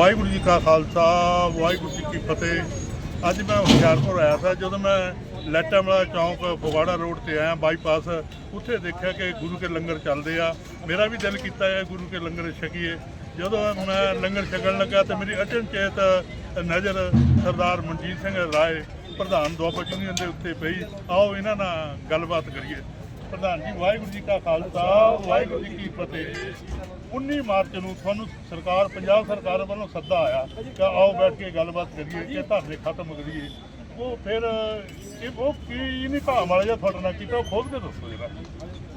ਵਾਹਿਗੁਰੂ ਜੀ ਕਾ ਖਾਲਸਾ, ਵਾਹਿਗੁਰੂ ਜੀ ਕੀ ਫਤਿਹ। ਅੱਜ ਮੈਂ ਹੁਸ਼ਿਆਰਪੁਰ ਆਇਆ ਸੀ, ਜਦੋਂ ਮੈਂ ਲੈਟਾਮਲਾ ਚੌਂਕ ਫਗਵਾੜਾ ਰੋਡ ਤੇ ਆਇਆ, ਬਾਈਪਾਸ, ਉੱਥੇ ਦੇਖਿਆ ਕਿ ਗੁਰੂ ਕੇ ਲੰਗਰ ਚੱਲਦੇ ਆ। ਮੇਰਾ ਵੀ ਦਿਲ ਕੀਤਾ ਹੈ ਗੁਰੂ ਕੇ ਲੰਗਰ ਛਕੀਏ। ਜਦੋਂ ਮੈਂ ਲੰਗਰ ਛਕਣ ਲੱਗਾ ਤੇ ਮੇਰੀ ਅਚਨਚੇਤ ਨਜ਼ਰ ਸਰਦਾਰ ਮਨਜੀਤ ਸਿੰਘ ਰਾਏ, ਪ੍ਰਧਾਨ ਦੁਆਬਾ ਯੂਨੀਅਨ ਦੇ ਉੱਤੇ ਪਈ। ਆਓ ਇਹਨਾਂ ਨਾਲ ਗੱਲਬਾਤ ਕਰੀਏ। ਪ੍ਰਧਾਨ ਜੀ, ਵਾਹਿਗੁਰੂ ਜੀ ਕਾ ਖਾਲਸਾ, ਵਾਹਿਗੁਰੂ ਜੀ ਕੀ ਫਤਿਹ। 19 ਮਾਰਚ ਨੂੰ ਤੁਹਾਨੂੰ ਸਰਕਾਰ ਪੰਜਾਬ ਸਰਕਾਰ ਵੱਲੋਂ ਸੱਦਾ ਆਇਆ ਕਿ ਆਓ ਬੈਠ ਕੇ ਗੱਲਬਾਤ ਕਰੀਏ ਕਿ ਧਰਨੇ ਖਤਮ ਕਰੀਏ ਉਹ ਫਿਰ ਇਹ ਉਹ ਕੀ ਨਹੀਂ ਭਾਵ ਵਾਲਾ ਜਿਹਾ ਤੁਹਾਡੇ ਨਾਲ ਕੀਤਾ ਖੋਲ ਕੇ ਦੱਸੋ ਜਰਾ।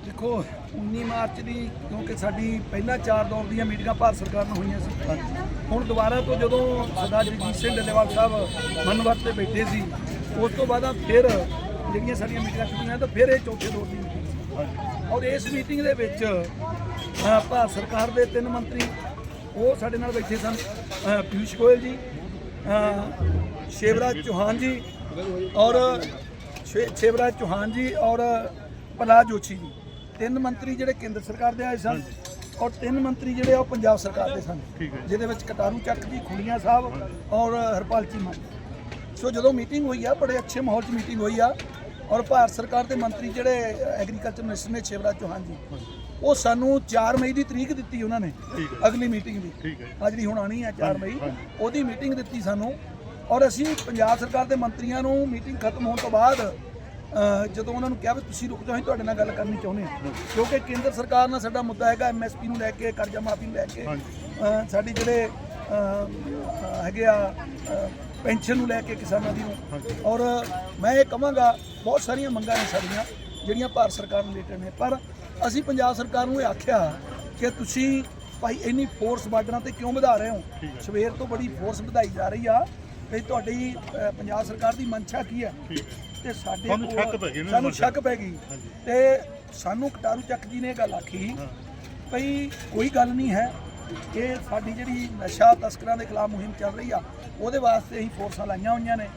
ਦੇਖੋ 19 ਮਾਰਚ ਦੀ ਕਿਉਂਕਿ ਸਾਡੀ ਪਹਿਲਾਂ ਚਾਰ ਦੌਰ ਦੀਆਂ ਮੀਟਿੰਗਾਂ ਭਾਰਤ ਸਰਕਾਰ ਨਾਲ ਹੋਈਆਂ ਸੀ। ਹੁਣ ਦੁਬਾਰਾ ਤੋਂ ਜਦੋਂ ਸਰਦਾਰ ਜਗਜੀਤ ਸਿੰਘ ਡੱਲੇਵਾਲ ਸਾਹਿਬ ਮਨਵਰ ਤੇ ਬੈਠੇ ਸੀ ਉਸ ਤੋਂ ਬਾਅਦ ਆ ਫਿਰ ਜਿਹੜੀਆਂ ਸਾਡੀਆਂ ਮੀਟਿੰਗਾਂ ਛੁੱਟੀਆਂ ਤਾਂ ਫਿਰ ਇਹ ਚੌਥੇ ਦੌਰ ਦੀ ਮੀਟਿੰਗ ਔਰ ਇਸ ਮੀਟਿੰਗ ਦੇ ਵਿੱਚ ਭਾਰਤ ਸਰਕਾਰ ਦੇ ਤਿੰਨ ਮੰਤਰੀ ਉਹ ਸਾਡੇ ਨਾਲ ਬੈਠੇ ਸਨ। ਪਿਊਸ਼ ਗੋਇਲ ਜੀ ਸ਼ਿਵਰਾਜ ਚੌਹਾਨ ਜੀ ਔਰ ਸ਼ਿਵ- ਸ਼ਿਵਰਾਜ ਚੌਹਾਨ ਜੀ ਔਰ ਪ੍ਰਹਲਾਦ ਜੋਸ਼ੀ ਜੀ। ਤਿੰਨ ਮੰਤਰੀ ਜਿਹੜੇ ਕੇਂਦਰ ਸਰਕਾਰ ਦੇ ਆਏ ਸਨ ਔਰ ਤਿੰਨ ਮੰਤਰੀ ਜਿਹੜੇ ਆ ਉਹ ਪੰਜਾਬ ਸਰਕਾਰ ਦੇ ਸਨ। ਜਿਹਦੇ ਵਿੱਚ ਕਟਾਰੂ ਚੱਕ ਜੀ ਖੁਲੀਆਂ ਸਾਹਿਬ ਔਰ ਹਰਪਾਲ ਚੀਮਾ। ਸੋ ਜਦੋਂ ਮੀਟਿੰਗ ਹੋਈ ਆ ਬੜੇ ਅੱਛੇ ਮਾਹੌਲ 'ਚ ਮੀਟਿੰਗ ਹੋਈ ਆ ਔਰ ਭਾਰਤ ਸਰਕਾਰ ਦੇ ਮੰਤਰੀ ਜਿਹੜੇ ਐਗਰੀਕਲਚਰ ਮਿਨਿਸਟਰ ਨੇ ਸ਼ਿਵਰਾਜ ਚੌਹਾਨ ਜੀ ਉਹ ਸਾਨੂੰ 4 ਮਈ ਦੀ ਤਰੀਕ ਦਿੱਤੀ ਉਹਨਾਂ ਨੇ। ਅਗਲੀ ਮੀਟਿੰਗ ਦੀ। ਠੀਕ ਹੈ ਆ ਜਿਹੜੀ ਹੁਣ ਆਣੀ ਹੈ 4 ਮਈ। ਉਹਦੀ ਮੀਟਿੰਗ ਦਿੱਤੀ ਸਾਨੂੰ। ਔਰ ਅਸੀਂ ਪੰਜਾਬ ਸਰਕਾਰ ਦੇ ਮੰਤਰੀਆਂ ਨੂੰ ਮੀਟਿੰਗ ਖਤਮ ਹੋਣ ਤੋਂ ਬਾਅਦ ਜਦੋਂ ਉਹਨਾਂ ਨੂੰ ਕਿਹਾ ਵੀ ਤੁਸੀਂ ਰੁਕ ਜਾਓ ਅਸੀਂ ਤੁਹਾਡੇ ਨਾਲ ਗੱਲ ਕਰਨੀ ਚਾਹੁੰਦੇ ਹਾਂ। ਕਿਉਂਕਿ ਕੇਂਦਰ ਸਰਕਾਰ ਨਾਲ ਸਾਡਾ ਮੁੱਦਾ ਹੈਗਾ ਐਮਐਸਪੀ ਨੂੰ ਲੈ ਕੇ ਕਰਜ਼ਾ ਮਾਫੀ ਨੂੰ ਲੈ ਕੇ ਸਾਡੀ ਜਿਹੜੇ ਹੈਗੇ ਆ ਪੈਨਸ਼ਨ ਨੂੰ ਲੈ ਕੇ ਕਿਸਾਨਾਂ ਦੀ ਔਰ ਮੈਂ ਇਹ ਕਹਾਂਗਾ ਬਹੁਤ ਸਾਰੀਆਂ ਮੰਗਾਂ ਨੇ ਸਾਡੀਆਂ ਜਿਹੜੀਆਂ ਭਾਰਤ ਸਰਕਾਰ ਨੂੰ ਰਿਲੇਟਡ ਨੇ। ਪਰ ਅਸੀਂ ਪੰਜਾਬ ਸਰਕਾਰ ਨੂੰ ਇਹ ਆਖਿਆ ਕਿ ਤੁਸੀਂ ਭਾਈ ਇੰਨੀ ਫੋਰਸ ਬਾਰਡਰਾਂ ਤੇ ਕਿਉਂ ਵਧਾ ਰਹੇ ਹੋ? ਸਵੇਰ ਤੋਂ ਬੜੀ ਫੋਰਸ ਵਧਾਈ ਜਾ ਰਹੀ ਆ। ਤੇ ਤੁਹਾਡੀ ਅ, ਪੰਜਾਬ ਸਰਕਾਰ ਦੀ ਮਨਸ਼ਾ ਕੀ ਹੈ? ਤੇ ਸਾਡੇ ਕੋਲ- ਸ਼ੱਕ ਪੈ ਗਈ ਨਾ ਸਾਨੂੰ ਮਨਸ਼ਾ। ਸ਼ੱਕ ਪੈ ਗਈ। ਹਾਂਜੀ। ਤੇ ਸਾਨੂੰ ਕਟਾਰੂ ਚੱਕ ਜੀ ਨੇ ਇਹ ਗੱਲ ਆਖੀ। ਭਈ ਕੋਈ ਗੱਲ ਨਹੀਂ ਹੈ। ਇਹ ਸਾਡੀ ਜਿਹੜੀ ਨਸ਼ਾ ਤਸਕਰਾਂ ਦੇ ਖਿਲਾਫ ਮੁਹਿੰਮ ਚੱਲ ਰਹੀ ਆ ਉਹਦੇ ਵਾਸਤੇ ਅਸੀਂ ਫੋਰਸਾਂ ਲਾਈਆਂ ਹੋਈਆਂ ਨੇ।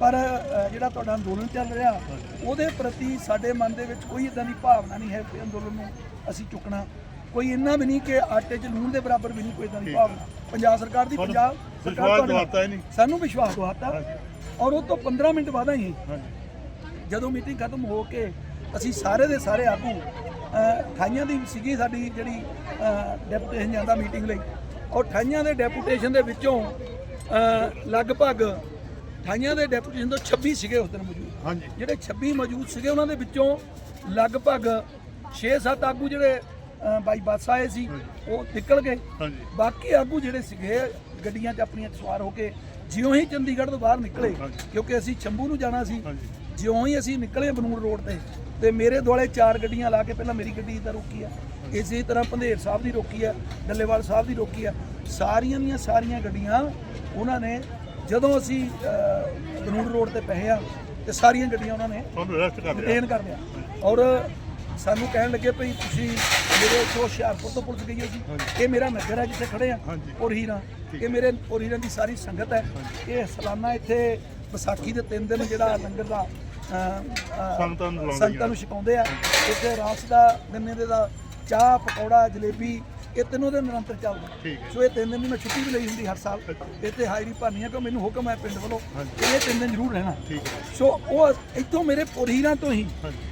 ਪਰ ਅ, ਜਿਹੜਾ ਤੁਹਾਡਾ ਅੰਦੋਲਨ ਚੱਲ ਰਿਹਾ ਉਹਦੇ ਪ੍ਰਤੀ ਸਾਡੇ ਮਨ ਦੇ ਵਿੱਚ ਕੋਈ ਇਦਾਂ ਦੀ ਭਾਵਨਾ ਨਹੀਂ ਹੈ ਕਿ ਅੰਦੋਲਨ ਨੂੰ ਅਸੀਂ ਚੁੱਕਣਾ। ਕੋਈ ਇੰਨਾ ਵੀ ਨਹੀਂ ਕਿ ਆਟੇ 'ਚ ਲੂਣ ਦੇ ਬਰਾਬਰ ਵੀ ਨਹੀਂ ਕੋਈ ਇਦਾਂ ਦੀ। ਭਾਵਨਾ। ਪੰਜਾਬ ਸਰਕਾਰ ਦੀ ਤੁਹਾਨੂੰ ਪੰਜਾਬ ਵਿਸ਼ਵਾਸ ਤੁਹਾਡੇ ਨਾਲ- ਦਿਵਾਤਾ ਹੀ ਨਹੀਂ। ਸਾਨੂੰ ਵਿਸ਼ਵਾਸ ਦਵਾਤਾ। ਔਰ ਉਹ ਤੋਂ 15 ਮਿੰਟ ਬਾਅਦ ਹੀ ਹਾਂਜੀ। ਜਦੋਂ ਮੀਟਿੰਗ ਖਤਮ ਹੋ ਕੇ ਅਸੀਂ ਸਾਰੇ ਦੇ ਸਾਰੇ ਆਗੂ ਅ, ਦੀ ਸੀਗੀ ਸਾਡੀ ਜਿਹੜੀ ਡੈਪੂਟੇਸ਼ਨ ਜਾਂਦਾ ਮੀਟਿੰਗ ਲਈ। ਔਰ ਅਠਾਈਆਂ ਦੇ ਡੈਪੂਟੇਸ਼ਨ ਦੇ ਵਿੱਚੋਂ ਅ, ਲਗਭਗ ਅਠਾਈਆਂ ਦੇ ਡੈਪੂਟੇਸ਼ਨ ਤੋਂ 26 ਸੀਗੇ ਉਸ ਦਿਨ ਮੌਜੂਦ। ਹਾਂਜੀ। ਜਿਹੜੇ 26 ਮੌਜੂਦ ਸੀਗੇ ਉਹਨਾਂ ਦੇ ਵਿੱਚੋਂ ਲਗਭਗ 6-7 ਆਗੂ ਜਿਹੜੇ ਬਾਈ ਬੱਸ ਆਏ ਸੀ ਉਹ ਨਿਕਲ ਗਏ। ਹਾਂਜੀ। ਬਾਕੀ ਆਗੂ ਜਿਹੜੇ ਸੀਗੇ ਗੱਡੀਆਂ 'ਚ ਆਪਣੀਆਂ ਸਵਾਰ ਹੋ ਕੇ ਜਿਉਂ ਹੀ ਚੰਡੀਗੜ੍ਹ ਤੋਂ ਬਾਹਰ ਨਿਕਲੇ। ਕਿਉਂਕਿ ਅਸੀਂ ਸ਼ੰਭੂ ਨੂੰ ਜਾਣਾ ਸੀ ਹਾਂਜੀ। ਜਿਉਂ ਹੀ ਅਸੀਂ ਨਿਕਲੇ ਬਨੂੜ ਰੋਡ ਤੇ ਤੇ ਮੇਰੇ ਦੁਆਲੇ ਚਾਰ ਗੱਡੀਆਂ ਲਾ ਕੇ ਪਹਿਲਾਂ ਮੇਰੀ ਗੱਡੀ ਤਾਂ ਰੋਕੀ ਆ। ਇਸੇ ਤਰ੍ਹਾਂ ਪੰਧੇਰ ਸਾਹਿਬ ਦੀ ਰੋਕੀ ਆ ਡੱਲੇਵਾਲ ਸਾਹਿਬ ਦੀ ਰੋਕੀ ਆ। ਸਾਰੀਆਂ ਦੀਆਂ ਸਾਰੀਆਂ ਗੱਡੀਆਂ ਉਹਨਾਂ ਨੇ ਜਦੋਂ ਅਸੀਂ ਬਨੂੜ ਰੋਡ ਤੇ ਪਏ ਆ ਤੇ ਸਾਰੀਆਂ ਗੱਡੀਆਂ ਉਹਨਾਂ ਨੇ ਤੁਹਾਨੂੰ ਰੈਸਟ ਕਰ ਲਿਆ। ਡਿਟੇਨ ਕਰ ਲਿਆ। ਔਰ ਸਾਨੂੰ ਕਹਿਣ ਲੱਗੇ ਭਈ ਤੁਸੀਂ ਮੇਰੇ ਤੋਂ ਹੁਸ਼ਿਆਰਪੁਰ ਤੋਂ ਪੁਲਿਸ ਗਈ ਹੋਈ ਸੀ ਇਹ ਮੇਰਾ ਨਗਰ ਹੈ ਜਿੱਥੇ ਖੜੇ ਆ ਹਾਂਜੀ। ਪੁਰਹੀਰਾ ਇਹ ਮੇਰੇ ਪੁਰਹੀਰਾ ਦੀ ਸਾਰੀ ਸੰਗਤ ਹੈ। ਇਹ ਸਾਲਾਨਾ ਇੱਥੇ ਵਿਸਾਖੀ ਦੇ ਤਿੰਨ ਦਿਨ ਜਿਹੜਾ ਲੰਗਰ ਦਾ ਸੰਗਤਾਂ ਨੂੰ ਛਕਾਉਂਦੇ ਆ। ਇੱਥੇ ਰਾਸ ਦਾ ਗੰਨੇ ਦੇ ਦਾ ਚਾਹ ਪਕੌੜਾ ਜਲੇਬੀ ਇਹ ਤਿੰਨੋਂ ਦਿਨ ਨਿਰੰਤਰ ਚੱਲਦਾ। ਸੋ ਇਹ ਤਿੰਨ ਦਿਨ ਦੀ ਮੈਂ ਛੁੱਟੀ ਵੀ ਲਈ ਹੁੰਦੀ ਹਰ ਸਾਲ। ਇੱਥੇ ਹਾਜ਼ਰੀ ਭਰਨੀ ਹੈ ਕਿ ਮੈਨੂੰ ਹੁਕਮ ਹੈ ਪਿੰਡ ਵੱਲੋਂ ਇਹ ਤਿੰਨ ਦਿਨ ਜ਼ਰੂਰ ਰਹਿਣਾ। ਸੋ ਉਹ ਇੱਥੋਂ ਮੇਰੇ ਪੁਰੀਰਾਂ ਤੋਂ ਹੀ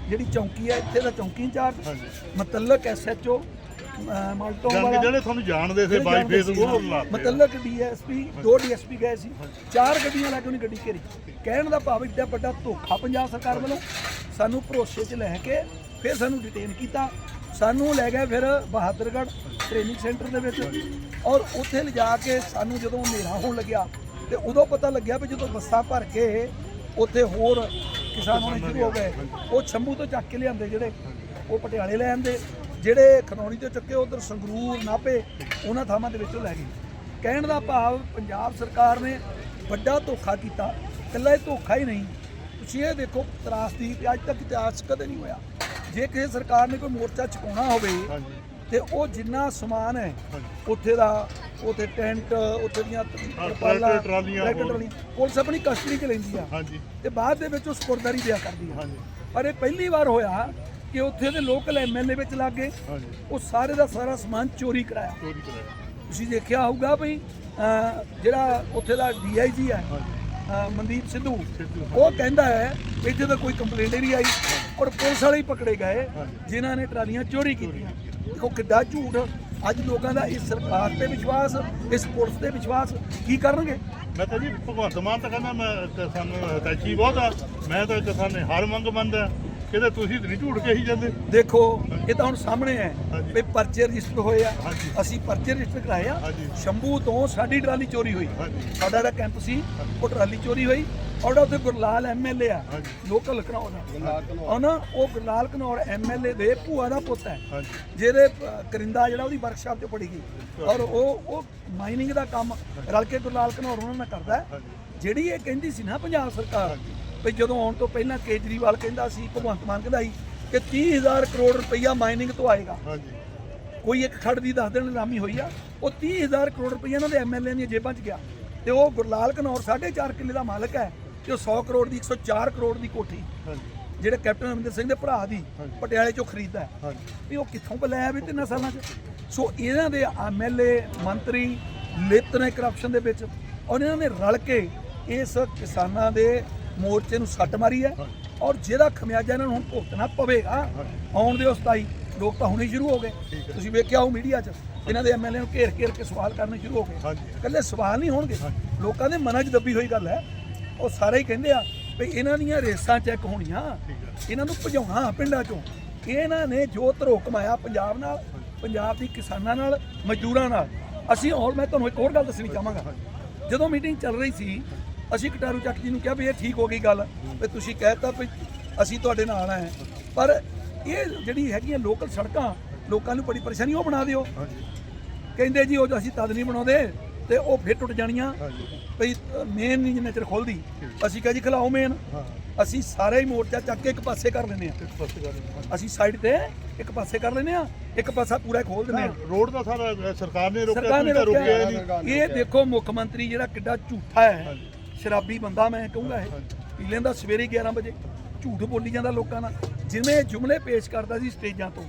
ਜਿਹੜੀ ਚੌਂਕੀ ਹੈ ਇੱਥੇ ਦਾ ਚੌਂਕੀ ਇੰਚਾਰਜ ਹਾਂਜੀ। ਮਤਲਬ ਐਸਐਚਓ ਮਾਲਟੋਂ ਵਾਲਾ। ਜਿਹੜੇ ਤੁਹਾਨੂੰ ਜਾਣਦੇ ਸੀ ਬਾਈ ਜਾਣਦੇ ਫੇਸ ਸੀ, ਉਹ ਹਾਂ। ਲਾਤੇ ਮਤਲਬ ਡੀਐਸਪੀ ਦੋ ਡੀਐਸਪੀ ਗਏ ਸੀ। ਚਾਰ ਗੱਡੀਆਂ ਲੈ ਕੇ ਉਹਨੇ ਗੱਡੀ ਘੇਰੀ। ਕਹਿਣ ਦਾ ਭਾਵ ਇੱਡਾ ਵੱਡਾ ਧੋਖਾ ਪੰਜਾਬ ਸਰਕਾਰ ਵੱਲੋਂ। ਸਾਨੂੰ ਭਰੋਸੇ 'ਚ ਲੈ ਕੇ ਫਿਰ ਸਾਨੂੰ ਡਿਟੇਨ ਕੀਤਾ। ਸਾਨੂੰ ਲੈ ਗਏ ਫਿਰ ਬਹਾਦਰਗੜ੍ਹ ਟ੍ਰੇਨਿੰਗ ਸੈਂਟਰ ਦੇ ਵਿੱਚ ਔਰ ਉੱਥੇ ਲਿਜਾ ਕੇ ਸਾਨੂੰ ਜਦੋਂ ਹਨੇਰਾ ਹੋਣ ਲੱਗਿਆ ਤੇ ਉਦੋਂ ਪਤਾ ਲੱਗਿਆ ਵੀ ਜਦੋਂ ਬੱਸਾਂ ਭਰ ਕੇ ਉੱਥੇ ਹੋਰ ਕਿਸਾਨ ਹੋਣੇ ਸ਼ੁਰੂ ਹੋ ਗਏ, ਉਹ ਛੰਭੂ ਤੋਂ ਚੱਕ ਕੇ ਲਿਆਂਦੇ ਜਿਹੜੇ, ਉਹ ਪਟਿਆਲੇ ਲੈ ਆਂਦੇ, ਜਿਹੜੇ ਖਨੌਰੀ ਤੋਂ ਚੱਕੇ ਉਧਰ ਸੰਗਰੂਰ, ਨਾਭੇ, ਉਹਨਾਂ ਥਾਵਾਂ ਦੇ ਵਿੱਚੋਂ ਲੈ ਗਏ। ਕਹਿਣ ਦਾ ਭਾਵ ਪੰਜਾਬ ਸਰਕਾਰ ਨੇ ਵੱਡਾ ਧੋਖਾ ਕੀਤਾ, ਇਕੱਲਾ ਇਹ ਧੋਖਾ ਹੀ ਨਹੀਂ। ਤੁਸੀਂ ਇਹ ਦੇਖੋ ਤਰਾਸਦੀ ਕਿ ਅੱਜ ਤੱਕ ਇਤਿਹਾਸ ਕਦੇ ਨਹੀਂ ਹੋਇਆ। ਜੇ ਕਿਸੇ ਸਰਕਾਰ ਨੇ ਕੋਈ ਮੋਰਚਾ ਚੁਕਾਉਣਾ ਹੋਵੇ ਤੇ ਉਹ ਜਿੰਨਾ ਸਮਾਨ ਹੈ ਉੱਥੇ ਦਾ ਉੱਥੇ ਟੈਂਟ ਉੱਥੇ ਦੀਆਂ ਤਰਪਾਲਾਂ, ਟਰਾਲੀਆਂ, ਪੁਲਿਸ ਆਪਣੀ ਕਸਟਡੀ 'ਚ ਲੈਂਦੀ ਆ। ਹਾਂਜੀ। ਤੇ ਬਾਅਦ ਦੇ ਵਿੱਚ ਉਹ ਸਪੁਰਦਾਰੀ ਦਿਆ ਕਰਦੀ ਆ। ਹਾਂਜੀ। ਪਰ ਇਹ ਪਹਿਲੀ ਵਾਰ ਹੋਇਆ ਕਿ ਉੱਥੇ ਦੇ ਲੋਕਲ ਐਮਐਲਏ ਵਿੱਚ ਲੱਗ ਗਏ। ਉਹ ਸਾਰੇ ਦਾ ਸਾਰਾ ਸਮਾਨ ਚੋਰੀ ਕਰਾਇਆ। ਚੋਰੀ ਕਰਾਇਆ। ਤੁਸੀਂ ਦੇਖਿਆ ਹੋਊਗਾ ਅਹ, ਜਿਹੜਾ ਉੱਥੇ ਦਾ ਡੀਆਈਜੀ ਹੈ ਮਨਦੀਪ ਸਿੱਧੂ ਉਹ ਕਹਿੰਦਾ ਹੈ ਇੱਥੇ ਤਾਂ ਕੋਈ ਕੰਪਲੇਂਟ ਹੀ ਨਹੀਂ ਆਈ। ਔਰ ਪੁਲਿਸ ਵਾਲੇ ਹੀ ਪਕੜੇ ਗਏ ਜਿਨ੍ਹਾਂ ਨੇ ਟਰਾਲੀਆਂ ਚੋਰੀ ਕੀਤੀਆਂ। ਦੇਖੋ ਕਿੱਡਾ ਝੂਠ ਅੱਜ ਲੋਕਾਂ ਦਾ ਇਸ ਸਰਕਾਰ ਤੇ ਵਿਸ਼ਵਾਸ ਇਸ ਪੁਲਿਸ ਤੇ ਵਿਸ਼ਵਾਸ ਕੀ ਕਰਨਗੇ? ਮੈਂ ਤਾਂ ਜੀ ਭਗਵੰਤ ਮਾਨ ਤਾਂ ਕਹਿੰਦਾ ਮੈਂ ਕਿਸਾਨ ਟੈਚੀ ਬਹੁਤ ਆ ਮੈਂ ਤਾਂ ਕਿਸਾਨ ਨੇ ਹਰ ਮੰਗ ਮੰਨਦਾ ਕਿਤੇ ਤੁਸੀਂ ਨਹੀਂ ਝੂਠ ਕਹੀ ਜਾਂਦੇ। ਦੇਖੋ ਇਹ ਤਾਂ ਹੁਣ ਸਾਹਮਣੇ ਹੈ। ਵੀ ਪਰਚੇ ਰਜਿਸਟਰ ਹੋਏ ਆ। ਅਸੀਂ ਪਰਚੇ ਰਜਿਸਟਰ ਕਰਾਏ ਆ। ਸ਼ੰਭੂ ਤੋਂ ਸਾਡੀ ਟਰਾਲੀ ਚੋਰੀ ਹੋਈ। ਸਾਡਾ ਜਿਹੜਾ ਕੈਂਪ ਸੀ ਉਹ ਟਰਾਲੀ ਚੋਰੀ ਹੋਈ। ਔਰ ਉੱਥੇ ਗੁਰਲਾਲ ਐਮਐਲਏ ਆ। ਲੋਕਲ ਘਨੌਰ ਦਾ ਉਹ ਨਾ ਉਹ ਗੁਰਲਾਲ ਘਨੌਰ ਐਮਐਲਏ ਦੇ ਭੂਆ ਦਾ ਪੁੱਤ ਹੈ। ਜਿਹਦੇ ਕਰਿੰਦਾ ਜਿਹੜਾ ਉਹਦੀ ਵਰਕਸ਼ਾਪ ਤੇ ਪੜੀ ਗਈ। ਔਰ ਉਹ ਉਹ ਮਾਈਨਿੰਗ ਦਾ ਕੰਮ ਰਲ ਕੇ ਗੁਰਲਾਲ ਘਨੌਰ ਉਹਨਾਂ ਨਾਲ ਕਰਦਾ ਹੈ। ਜਿਹੜੀ ਇਹ ਕਹਿੰਦੀ ਸੀ ਨਾ ਪੰਜਾਬ ਸਰਕਾਰ ਵੀ ਜਦੋਂ ਆਉਣ ਤੋਂ ਪਹਿਲਾਂ ਕੇਜਰੀਵਾਲ ਕਹਿੰਦਾ ਸੀ ਭਗਵੰਤ ਮਾਨ ਕਹਿੰਦਾ ਸੀ ਕਿ 30000 ਕਰੋੜ ਰੁਪਈਆ ਮਾਈਨਿੰਗ ਤੋਂ ਆਏਗਾ। ਕੋਈ ਇੱਕ ਖੜ ਦੀ 10 ਦਿਨ ਨਿਲਾਮੀ ਹੋਈ ਆ ਉਹ 30000 ਕਰੋੜ ਰੁਪਈਆ ਇਹਨਾਂ ਦੇ ਐਮਐਲਏ ਦੀਆਂ ਜੇਬਾਂ 'ਚ ਗਿਆ। ਤੇ ਉਹ ਗੁਰਲਾਲ ਘਨੌਰ 4.5 ਕਿੱਲੇ ਦਾ ਮਾਲਕ ਹੈ। ਤੇ ਉਹ 100 ਕਰੋੜ ਦੀ 104 ਕਰੋੜ ਦੀ ਕੋਠੀ ਹਾਂਜੀ। ਜਿਹੜੇ ਕੈਪਟਨ ਅਮਰਿੰਦਰ ਸਿੰਘ ਦੇ ਭਰਾ ਦੀ। ਪਟਿਆਲੇ 'ਚੋਂ ਹੈ। ਹਾਂਜੀ। ਵੀ ਉਹ ਕਿੱਥੋਂ ਬੁਲਾਇਆ ਵੀ ਤਿੰਨਾਂ ਸਾਲਾਂ 'ਚ? ਸੋ ਇਹਨਾਂ ਦੇ ਐਮਐਲਏ ਮੰਤਰੀ ਲਿਪਤ ਨੇ ਕਰਪਸ਼ਨ ਦੇ ਵਿੱਚ ਔਰ ਇਹਨਾਂ ਨੇ ਰਲ ਕੇ ਇਸ ਕਿਸਾਨਾਂ ਦੇ ਮੋਰਚੇ ਨੂੰ ਸੱਟ ਮਾਰੀ ਹੈ ਔਰ ਜਿਹਦਾ ਖਮਿਆਜਾ ਇਹਨਾਂ ਨੂੰ ਹੁਣ ਭੁਗਤਣਾ ਪਵੇਗਾ ਆਉਣ ਦੇ ਉਸਤਾਈ ਲੋਕ ਤਾਂ ਹੁਣੇ ਹੀ ਸ਼ੁਰੂ ਹੋ ਗਏ। ਤੁਸੀਂ ਵੇਖਿਆ ਉਹ ਮੀਡੀਆ 'ਚ ਇਹਨਾਂ ਦੇ ਐਮਐਲਏ ਨੂੰ ਘੇਰ ਘੇਰ ਕੇ ਸਵਾਲ ਕਰਨੇ ਸ਼ੁਰੂ ਹੋ ਗਏ। ਹਾਂਜੀ। ਇਕੱਲੇ ਸਵਾਲ ਨਹੀਂ ਹੋਣਗੇ। ਲੋਕਾਂ ਦੇ ਮਨਾਂ 'ਚ ਦੱਬੀ ਹੋਈ ਗੱਲ ਹੈ। ਉਹ ਸਾਰੇ ਹੀ ਕਹਿੰਦੇ ਆ ਵੀ ਇਹਨਾਂ ਦੀਆਂ ਰੇਸਾਂ ਚੈੱਕ ਹੋਣੀਆਂ। ਇਹਨਾਂ ਨੂੰ ਭਜਾਉਣਾ ਪਿੰਡਾਂ 'ਚੋਂ। ਇਹਨਾਂ ਨੇ ਜੋ ਧਰੋ ਕਮਾਇਆ ਪੰਜਾਬ ਨਾਲ ਪੰਜਾਬ ਦੀ ਕਿਸਾਨਾਂ ਨਾਲ ਮਜ਼ਦੂਰਾਂ ਨਾਲ। ਅਸੀਂ ਔਰ ਮੈਂ ਤੁਹਾਨੂੰ ਇੱਕ ਹੋਰ ਗੱਲ ਦੱਸਣੀ ਚਾਹਾਂਗਾ। ਜਦੋਂ ਮੀਟਿੰਗ ਚੱਲ ਰਹੀ ਸੀ ਅਸੀਂ ਕਟਾਰੂ ਚੱਕ ਜੀ ਨੂੰ ਕਿਹਾ ਵੀ ਇਹ ਠੀਕ ਹੋ ਗਈ ਗੱਲ ਵੀ ਤੁਸੀਂ ਕਹਿਤਾ ਵੀ ਅਸੀਂ ਤੁਹਾਡੇ ਨਾਲ ਆ ਪਰ ਇਹ ਜਿਹੜੀ ਹੈਗੀਆਂ ਲੋਕਲ ਸੜਕਾਂ ਲੋਕਾਂ ਨੂੰ ਬੜੀ ਪਰੇਸ਼ਾਨੀ ਉਹ ਬਣਾ ਦਿਓ। ਕਹਿੰਦੇ ਜੀ ਉਹ ਅਸੀਂ ਤਦ ਨਹੀਂ ਬਣਾਉਂਦੇ। ਤੇ ਉਹ ਫਿਰ ਟੁੱਟ ਜਾਣੀਆਂ। ਭਈ ਮੇਨ ਨਹੀਂ ਜਿੰਨਾ ਚਿਰ ਖੋਲਦੀ। ਅਸੀਂ ਕਿਹਾ ਜੀ ਖਿਲਾਓ ਮੇਨ ਅਸੀਂ ਸਾਰੇ ਹੀ ਮੋਰਚਾ ਚੱਕ ਕੇ ਇੱਕ ਪਾਸੇ ਕਰ ਲੈਂਦੇ ਆ ਇੱਕ ਪਾਸੇ ਗੱਲ ਹੈ। ਅਸੀਂ ਸਾਈਡ ਤੇ ਇੱਕ ਪਾਸੇ ਕਰ ਲੈਂਦੇ ਆ ਇੱਕ ਪਾਸਾ ਪੂਰਾ ਖੋਲ ਦਿੰਦੇ ਆ ਰੋਡ ਦਾ ਸਾਰਾ ਸਰਕਾਰ ਨੇ ਰੋਕਿਆ ਸਰਕਾਰ ਨੇ ਤੁਸੀਂ ਤਾਂ ਰੋਕਿਆ ਨਹੀਂ। ਇਹ ਦੇਖੋ ਮੁੱਖ ਮੰਤਰੀ ਜਿਹੜਾ ਕਿੱਡਾ ਝੂਠਾ ਹੈ। ਸ਼ਰਾਬੀ ਬੰਦਾ ਮੈਂ ਕਹੂੰਗਾ ਇਹ। ਪੀ ਲੈਂਦਾ ਸਵੇਰੇ 11 ਵਜੇ। ਝੂਠ ਬੋਲੀ ਜਾਂਦਾ ਲੋਕਾਂ ਨਾਲ। ਜਿਵੇਂ ਜੁਮਲੇ ਪੇਸ਼ ਕਰਦਾ ਸੀ ਸਟੇਜਾਂ ਤੋਂ।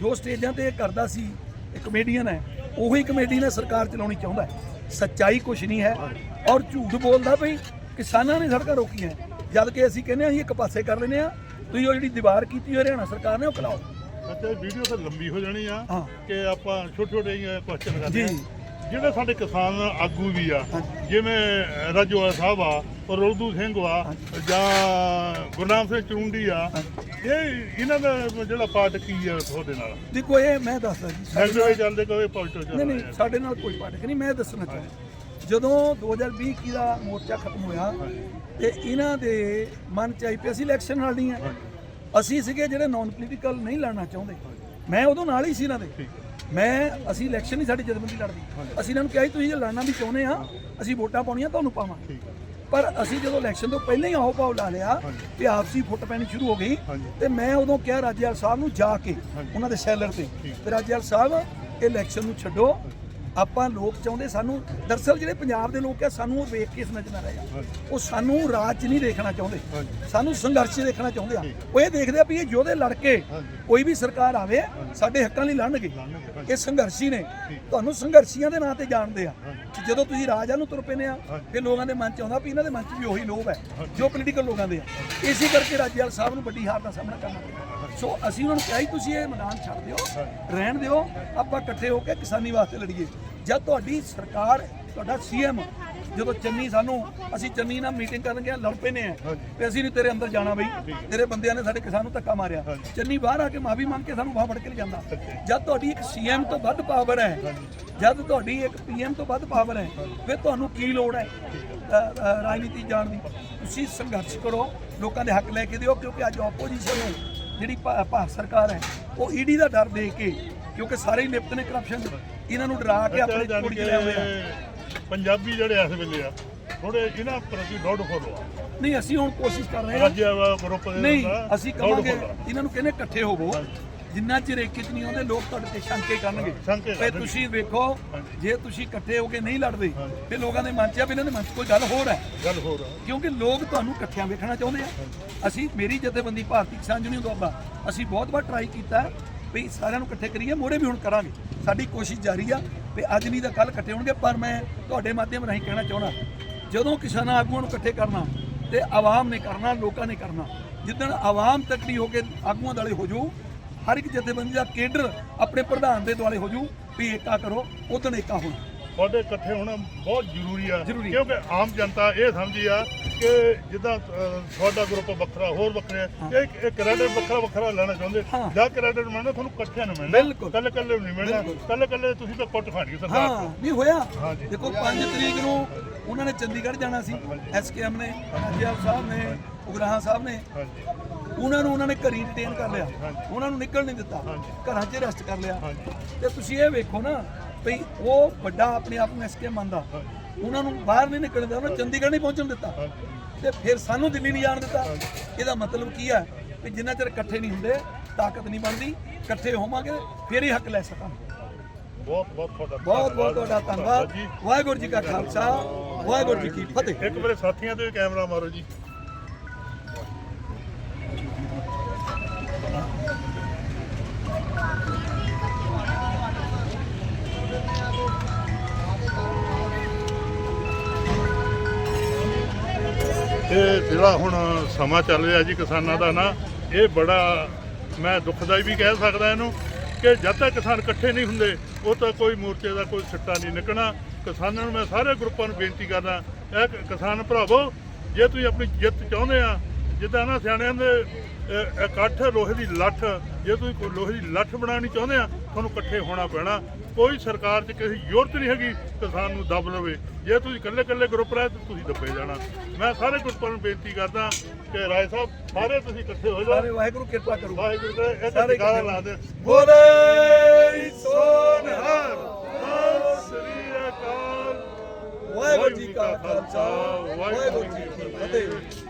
ਜੋ ਸਟੇਜਾਂ ਤੇ ਇਹ ਕਰਦਾ ਸੀ ਇਹ ਕਮੇਡੀਅਨ ਹੈ। ਉਹੀ ਕਮੇਡੀ ਨੇ ਸਰਕਾਰ ਚਲਾਉਣੀ ਚਾਹੁੰਦਾ ਸੱਚਾਈ ਕੁਛ ਨਹੀਂ ਹੈ ਔਰ ਝੂਠ ਬੋਲਦਾ ਭਈ ਕਿਸਾਨਾਂ ਨੇ ਸੜਕਾਂ ਰੋਕੀਆਂ ਜਦ ਕਿ ਅਸੀਂ ਕਹਿੰਦੇ ਅਸੀਂ ਇੱਕ ਪਾਸੇ ਕਰ ਲੈਨੇ ਆ ਤੁਸੀਂ ਉਹ ਜਿਹੜੀ ਦੀਵਾਰ ਕੀਤੀ ਹਰਿਆਣਾ ਸਰਕਾਰ ਨੇ ਉਹ ਖਲਾਓ। ਅੱਛਾ ਵੀਡੀਓ ਤਾਂ ਲੰਬੀ ਹੋ ਜਾਣੀ ਆ। ਕਿ ਆਪਾਂ ਛੋਟੇ ਛੋਟੇ ਕੁਐਸਚਨ ਕਰਦੇ ਜੀ। ਆ ਜਿਹੜੇ ਸਾਡੇ ਕਿਸਾਨ ਆਗੂ ਵੀ ਆ ਜਿਵੇਂ ਰਾਜੋਆ ਸਾਹਿਬ ਆ ਔਰ ਰੋਲਦੂ ਸਿੰਘ ਆ ਜਾਂ ਗੁਰਨਾਮ ਸਿੰਘ ਚੁੰਡੀ ਆ ਇਹ ਇਹਨਾਂ ਦਾ ਜਿਹੜਾ ਪਾਰਟ ਕੀ ਆ ਤੁਹਾਡੇ ਨਾਲ? ਦੇਖੋ ਇਹ ਮੈਂ ਦੱਸਦਾ ਜੀ ਸਾਡੇ ਚੱਲਦੇ ਕੋਈ ਪੋਜ਼ਿਟਿਵ ਨਹੀਂ ਨਹੀਂ ਸਾਡੇ ਨਾਲ ਕੋਈ ਪਾਟਕ ਨਹੀਂ ਮੈਂ ਦੱਸਣਾ ਚਾਹੁੰਦਾ। ਜਦੋਂ 2020 ਕੀ ਦਾ ਮੋਰਚਾ ਖਤਮ ਹੋਇਆ ਤੇ ਇਹਨਾਂ ਦੇ ਮਨ ਚ ਆਈ ਪਈ ਅਸੀਂ ਇਲੈਕਸ਼ਨ ਲੜਨੀ ਹੈ ਅਸੀਂ ਸੀਗੇ ਜਿਹੜੇ ਨਾਨ ਪੋਲੀਟੀਕਲ ਨਹੀਂ ਲੜਨਾ ਚਾਹੁੰਦੇ। ਮੈਂ ਉਦੋਂ ਨਾਲ ਹੀ ਸੀ ਇਹਨਾਂ ਦੇ। ਮੈਂ ਅਸੀਂ ਇਲੈਕਸ਼ਨ ਨਹੀਂ ਸਾਡੀ ਜਥੇਬੰਦੀ ਲੜਦੀ। ਅਸੀਂ ਇਹਨਾਂ ਨੂੰ ਕਿਹਾ ਸੀ ਤੁਸੀਂ ਜੇ ਲੜਨਾ ਵੀ ਚਾਹੁੰਦੇ ਆ ਅਸੀਂ ਵੋਟਾਂ ਪਾਉਣੀਆਂ ਤੁਹਾਨੂੰ ਪਾਵਾਂਗੇ। ਹੈ ਪਰ ਅਸੀਂ ਜਦੋਂ ਇਲੈਕਸ਼ਨ ਤੋਂ ਪਹਿਲਾਂ ਹੀ ਆਹੋ ਭਾਵ ਲਾ ਲਿਆ ਤੇ ਆਪਸੀ ਫੁੱਟ ਪੈਣੀ ਸ਼ੁਰੂ ਹੋ ਗਈ। ਤੇ ਮੈਂ ਉਦੋਂ ਕਿਹਾ ਰਾਜੇਵਾਲ ਸਾਹਿਬ ਨੂੰ ਜਾ ਕੇ ਉਹਨਾਂ ਦੇ ਸੈਲਰ ਤੇ। ਤੇ ਰਾਜੇਵਾਲ ਸਾਹਿਬ ਇਹ ਇਲੈਕਸ਼ਨ ਨੂੰ ਛੱਡੋ। ਆਪਾਂ ਲੋਕ ਚਾਹੁੰਦੇ ਸਾਨੂੰ ਦਰਸਲ ਜਿਹੜੇ ਪੰਜਾਬ ਦੇ ਲੋਕ ਆ ਸਾਨੂੰ ਉਹ ਵੇਖ ਕੇ ਸਮਝਣਾ ਰਿਹਾ ਉਹ ਸਾਨੂੰ ਰਾਜ 'ਚ ਨਹੀਂ ਦੇਖਣਾ ਚਾਹੁੰਦੇ। ਸਾਨੂੰ ਸੰਘਰਸ਼ ਦੇਖਣਾ ਚਾਹੁੰਦੇ ਆ। ਉਹ ਇਹ ਦੇਖਦੇ ਆ ਵੀ ਇਹ ਯੋਧੇ ਲੜ ਕੇ ਕੋਈ ਵੀ ਸਰਕਾਰ ਆਵੇ ਸਾਡੇ ਹੱਕਾਂ ਲਈ ਲੜਨਗੇ। ਇਹ ਸੰਘਰਸ਼ੀ ਨੇ। ਤੁਹਾਨੂੰ ਸੰਘਰਸ਼ੀਆਂ ਦੇ ਨਾਂ ਤੇ ਜਾਣਦੇ ਆ ਜਦੋਂ ਤੁਸੀਂ ਰਾਜਾ ਨੂੰ ਤੁਰ ਪੈਨੇ ਆ ਫਿਰ ਲੋਕਾਂ ਦੇ ਮਨ 'ਚ ਆਉਂਦਾ ਵੀ ਇਹਨਾਂ ਦੇ ਮਨ 'ਚ ਵੀ ਉਹੀ ਲੋਭ ਹੈ ਜੋ ਪੋਲੀਟੀਕਲ ਲੋਕਾਂ ਦੇ ਆ। ਇਸੇ ਕਰਕੇ ਰਾਜੇਵਾਲ ਸਾਹਿਬ ਨੂੰ ਵੱਡੀ ਹਾਰ ਦਾ ਸਾਹਮਣਾ ਕਰਨਾ ਪਿਆ ਸੋ ਅਸੀਂ ਉਹਨਾਂ ਨੂੰ ਕਿਹਾ ਸੀ ਤੁਸੀਂ ਇਹ ਮੈਦਾਨ ਛੱਡ ਦਿਓ, ਰਹਿਣ ਦਿਓ, ਆਪਾਂ ਇਕੱਠੇ ਹੋ ਕੇ ਕਿਸਾਨੀ ਵਾਸਤੇ ਲੜੀਏ। ਜਦ ਤੁਹਾਡੀ ਸਰਕਾਰ, ਤੁਹਾਡਾ ਸੀਐਮ ਜਦੋਂ ਚੰਨੀ ਸਾਨੂੰ, ਅਸੀਂ ਚੰਨੀ ਨਾਲ ਮੀਟਿੰਗ ਕਰਨ ਗਏ ਲੜ ਪੈਨੇ ਆ ਤੇ ਅਸੀਂ ਨਹੀਂ ਤੇਰੇ ਅੰਦਰ ਜਾਣਾ ਬਈ। ਤੇਰੇ ਬੰਦਿਆਂ ਨੇ ਸਾਡੇ ਕਿਸਾਨ ਨੂੰ ਧੱਕਾ ਮਾਰਿਆ। ਚੰਨੀ ਬਾਹਰ ਆ ਕੇ ਮਾਫੀ ਮੰਗ ਕੇ ਸਾਨੂੰ ਬਾਹ ਫੜ ਕੇ ਲਿਜਾਂਦਾ ਜਦ। ਤੁਹਾਡੀ ਇੱਕ ਸੀਐਮ ਤੋਂ ਵੱਧ ਪਾਵਰ ਹੈ, ਜਦ ਤੁਹਾਡੀ ਇੱਕ ਪੀਐਮ ਤੋਂ ਵੱਧ ਪਾਵਰ ਹੈ, ਫਿਰ ਤੁਹਾਨੂੰ ਕੀ ਲੋੜ ਹੈ ਰਾਜਨੀਤੀ ਜਾਣ ਦੀ? ਤੁਸੀਂ ਸੰਘਰਸ਼ ਕਰੋ, ਲੋਕਾਂ ਦੇ ਹੱਕ ਲੈ ਕੇ ਦਿਓ, ਕਿਉਂਕਿ ਅੱਜ ਆਪੋਜੀਸ਼ਨ ਨੂੰ ਜਿਹੜੀ ਭਾ- ਭਾਰਤ ਸਰਕਾਰ ਹੈ ਉਹ ਈਡੀ ਦਾ ਡਰ ਦੇ ਕੇ ਕਿਉਂਕਿ ਸਾਰੇ ਹੀ ਲਿਪਤ ਨੇ ਕਰਪਸ਼ਨ ਇਹਨਾਂ ਨੂੰ ਡਰਾ ਕੇ ਆਪਣੇ ਜਾਣੀ ਕਿ ਲਿਆ ਹੋਇਆ ਪੰਜਾਬੀ ਜਿਹੜੇ ਇਸ ਵੇਲੇ ਆ ਥੋੜੇ ਇਹਨਾਂ ਪ੍ਰਤੀ ਡੋਡ ਫੋਲੋ ਆ। ਨਹੀਂ ਅਸੀਂ ਹੁਣ ਕੋਸ਼ਿਸ਼ ਕਰ ਰਹੇ ਹਾਂ। ਰਾਜਿਆ ਗਰੁੱਪ ਦੇ ਨਹੀਂ ਅਸੀਂ ਆ। ਇਹਨਾਂ ਨੂੰ ਕਹਿੰਦੇ ਇਕੱਠੇ ਹੋਵੋ। ਜਿੰਨਾ ਚਿਰ ਏਕੇ 'ਚ ਨਹੀਂ ਆਉਂਦੇ ਲੋਕ ਤੁਹਾਡੇ ਤੇ ਸ਼ੰਕੇ ਕਰਨਗੇ। ਤੇ। ਤੁਸੀਂ ਵੇਖੋ ਜੇ ਤੁਸੀਂ ਇਕੱਠੇ ਹੋ ਕੇ ਨਹੀਂ ਲੜਦੇ ਫਿਰ ਲੋਕਾਂ ਦੇ ਮਨ 'ਚ ਆ ਵੀ ਇਹਨਾਂ ਦੇ ਮਨ 'ਚ ਕੋਈ ਗੱਲ ਹੋਰ ਹੈ। ਗੱਲ ਹੋ ਰਹਾ ਕਿਉਂਕਿ ਲੋਕ ਤੁਹਾਨੂੰ ਇਕੱਠਿਆਂ ਵੇਖਣਾ ਚਾਹੁੰਦੇ ਆ। ਅਸੀਂ ਮੇਰੀ ਜਥੇਬੰਦੀ ਭਾਰਤੀ ਕਿਸਾਨ ਯੂਨੀਅਨ ਦੁਆਬਾ ਅਸੀਂ ਬਹੁਤ ਵਾਰ ਟਰਾਈ ਕੀਤਾ ਹੈ ਵੀ ਸਾਰਿਆਂ ਨੂੰ ਇਕੱਠੇ ਕਰੀਏ ਮੋੜੇ ਵੀ ਹੁਣ ਕਰਾਂਗੇ। ਸਾਡੀ ਕੋਸ਼ਿਸ਼ ਜਾਰੀ ਆ ਵੀ ਅੱਜ ਨਹੀਂ ਤਾਂ ਕੱਲ ਇਕੱਠੇ ਹੋਣਗੇ ਪਰ ਮੈਂ ਤੁਹਾਡੇ ਮਾਧਿਅਮ ਰਾਹੀਂ ਕਹਿਣਾ ਚਾਹਣਾ ਜਦੋਂ ਕਿਸਾਨਾਂ ਆਗੂਆਂ ਨੂੰ ਇਕੱਠੇ ਕਰਨਾ ਤੇ ਆਵਾਮ ਨੇ ਕਰਨਾ ਲੋਕਾਂ ਨੇ ਕਰਨਾ ਜਿੱਦਣ ਆਵਾਮ ਤਕੜੀ ਹੋ ਕੇ ਆਗੂਆਂ ਵਾਲੇ ਹੋ ਜਾਊ ਹਰ ਇੱਕ ਜਥੇਬੰਦੀ ਦਾ ਕੇਡਰ ਆਪਣੇ ਪ੍ਰਧਾਨ ਦੇ ਦੁਆਲੇ ਹੋ ਜਾਊ ਵੀ ਏਕਾ ਕਰੋ ਉਦੋਂ ਏਕਾ ਹੋਣਾ ਤੁਹਾਡੇ ਇਕੱਠੇ ਹੋਣਾ ਬਹੁਤ ਜ਼ਰੂਰੀ ਆ ਜ਼ਰੂਰੀ। ਕਿਉਂਕਿ ਆਮ ਜਨਤਾ ਇਹ ਸਮਝੀ ਆ ਕਿ ਜਿੱਦਾਂ ਤੁਹਾਡਾ ਗਰੁੱਪ ਵੱਖਰਾ ਹੋਰ ਵੱਖਰੇ ਆ, ਇਹ ਇਹ ਕ੍ਰੈਡਿਟ ਵੱਖਰਾ ਵੱਖਰਾ ਲੈਣਾ ਚਾਹੁੰਦੇ ਹਾਂ। ਜਾਂ ਕ੍ਰੈਡਿਟ ਮਿਲਣਾ ਤੁਹਾਨੂੰ ਇਕੱਠਿਆਂ ਨੂੰ ਮਿਲਣਾ ਬਿਲਕੁਲ। ਕੱਲੇ ਕੱਲੇ ਨਹੀਂ ਮਿਲਣਾ ਬਿਲਕੁਲ। ਕੱਲੇ ਕੱਲੇ ਤੁਸੀਂ ਤਾਂ ਕੁੱਟ ਖਾਣੀ ਸਰਕਾਰ ਹਾਂ ਤੋਂ ਨਹੀਂ ਹੋਇਆ ਹਾਂਜੀ। ਦੇਖੋ 5 ਤਰੀਕ ਨੂੰ ਉਹਨਾਂ ਨੇ ਚੰਡੀਗੜ੍ਹ ਜਾਣਾ ਸੀ ਐਸਕੇਐਮ ਨੇ ਅਜਿਆਲ ਸਾਹਿਬ ਨੇ ਉਗਰਾਹਾਂ ਸਾਹਿਬ ਨੇ ਹਾਂਜੀ ਉਹਨਾਂ ਨੂੰ ਉਹਨਾਂ ਨੇ ਘਰੀ ਡਿਟੇਨ ਕਰ ਲਿਆ। ਉਹਨਾਂ ਨੂੰ ਨਿਕਲ ਨਹੀਂ ਦਿੱਤਾ। ਘਰਾਂ 'ਚ ਅਰੈਸਟ ਕਰ ਲਿਆ। ਤੇ ਤੁਸੀਂ ਇਹ ਵੇਖੋ ਨਾ ਭਈ ਉਹ ਵੱਡਾ ਆਪਣੇ ਆਪ ਨੂੰ ਐਸਕੇ ਮੰਨਦਾ। ਉਹਨਾਂ ਨੂੰ ਬਾਹਰ ਨਹੀਂ ਨਿਕਲਣ ਦਿੱਤਾ ਉਹਨਾਂ ਚੰਡੀਗੜ੍ਹ ਨਹੀਂ ਪਹੁੰਚਣ ਦਿੱਤਾ। ਤੇ ਫਿਰ ਸਾਨੂੰ ਦਿੱਲੀ ਨਹੀਂ ਜਾਣ ਦਿੱਤਾ। ਇਹਦਾ ਮਤਲਬ ਕੀ ਹੈ ਵੀ ਜਿੰਨਾ ਚਿਰ ਇਕੱਠੇ ਨਹੀਂ ਹੁੰਦੇ ਤਾਕਤ ਨਹੀਂ ਬਣਦੀ ਇਕੱਠੇ ਹੋਵਾਂਗੇ ਫਿਰ ਹੀ ਹੱਕ ਲੈ ਸਕਾਂਗੇ। ਬਹੁਤ ਬਹੁਤ ਤੁਹਾਡਾ ਬਹੁਤ ਬਹੁਤ ਤੁਹਾਡਾ ਧੰਨਵਾਦ। ਵਾਹਿਗੁਰੂ ਜੀ ਕਾ ਖਾਲਸਾ ਵਾਹਿਗੁਰੂ ਜੀ ਕੀ ਫਤਿਹ। ਇੱਕ ਮੇਰੇ ਸਾਥੀਆਂ ਤੇ ਕੈਮਰਾ ਮਾਰੋ ਜੀ। ਇਹ ਜਿਹੜਾ ਹੁਣ ਸਮਾਂ ਚੱਲ ਰਿਹਾ ਜੀ ਕਿਸਾਨਾਂ ਦਾ ਨਾ, ਇਹ ਬੜਾ ਮੈਂ ਦੁਖਦਾਈ ਵੀ ਕਹਿ ਸਕਦਾ ਇਹਨੂੰ ਕਿ ਜਦ ਤੱਕ ਕਿਸਾਨ ਇਕੱਠੇ ਨਹੀਂ ਹੁੰਦੇ, ਉਹ ਤਾਂ ਕੋਈ ਮੋਰਚੇ ਦਾ ਕੋਈ ਸਿੱਟਾ ਨਹੀਂ ਨਿਕਲਣਾ। ਕਿਸਾਨਾਂ ਨੂੰ ਮੈਂ ਸਾਰੇ ਗਰੁੱਪਾਂ ਨੂੰ ਬੇਨਤੀ ਕਰਦਾ, ਇਹ ਕਿਸਾਨ ਭਰਾਵੋ, ਜੇ ਤੁਸੀਂ ਆਪਣੀ ਜਿੱਤ ਚਾਹੁੰਦੇ ਆ, ਜਿੱਦਾਂ ਨਾ ਸਿਆਣਿਆਂ ਦੇ ਇਕੱਠ ਲੋਹੇ ਦੀ ਲੱਠ ਜੇ ਤੁਸੀਂ ਕੋਈ ਲੋਹੇ ਦੀ ਲੱਠ ਬਣਾਉਣੀ ਚਾਹੁੰਦੇ ਆ ਤੁਹਾਨੂੰ ਇਕੱਠੇ ਹੋਣਾ ਪੈਣਾ। ਕੋਈ ਸਰਕਾਰ 'ਚ ਕਿਸੇ ਜ਼ਰੂਰਤ ਨਹੀਂ ਹੈਗੀ ਕਿਸਾਨ ਨੂੰ ਦਬ ਲਵੇ ਜੇ ਤੁਸੀਂ ਇਕੱਲੇ ਇਕੱਲੇ ਗਰੁੱਪ ਰਹੇ ਤਾਂ ਤੁਸੀਂ ਦੱਬੇ ਜਾਣਾ। ਮੈਂ ਸਾਰੇ ਗਰੁੱਪਾਂ ਨੂੰ ਬੇਨਤੀ ਕਰਦਾ ਕਿ ਰਾਏ ਸਾਹਿਬ ਸਾਰੇ ਤੁਸੀਂ ਇਕੱਠੇ ਹੋ ਸਾਰੇ ਜਾਓ ਵਾਹਿਗੁਰੂ ਕਿਰਪਾ ਕਰੂ। ਵਾਹਿਗੁਰੂ ਦੇ ਇਹ ਟਿਕਾਰਾ ਇਕੱਠੇ ਲਾ ਦੇ ਬੋਲੇ ਸੋਨਹਰ ਸਤਿ ਸ੍ਰੀ ਅਕਾਲ। ਵਾਹਿਗੁਰੂ ਜੀ ਕਾ ਖਾਲਸਾ। ਵਾਹਿਗੁਰੂ ਜੀ ਕੀ ਫਤਿਹ।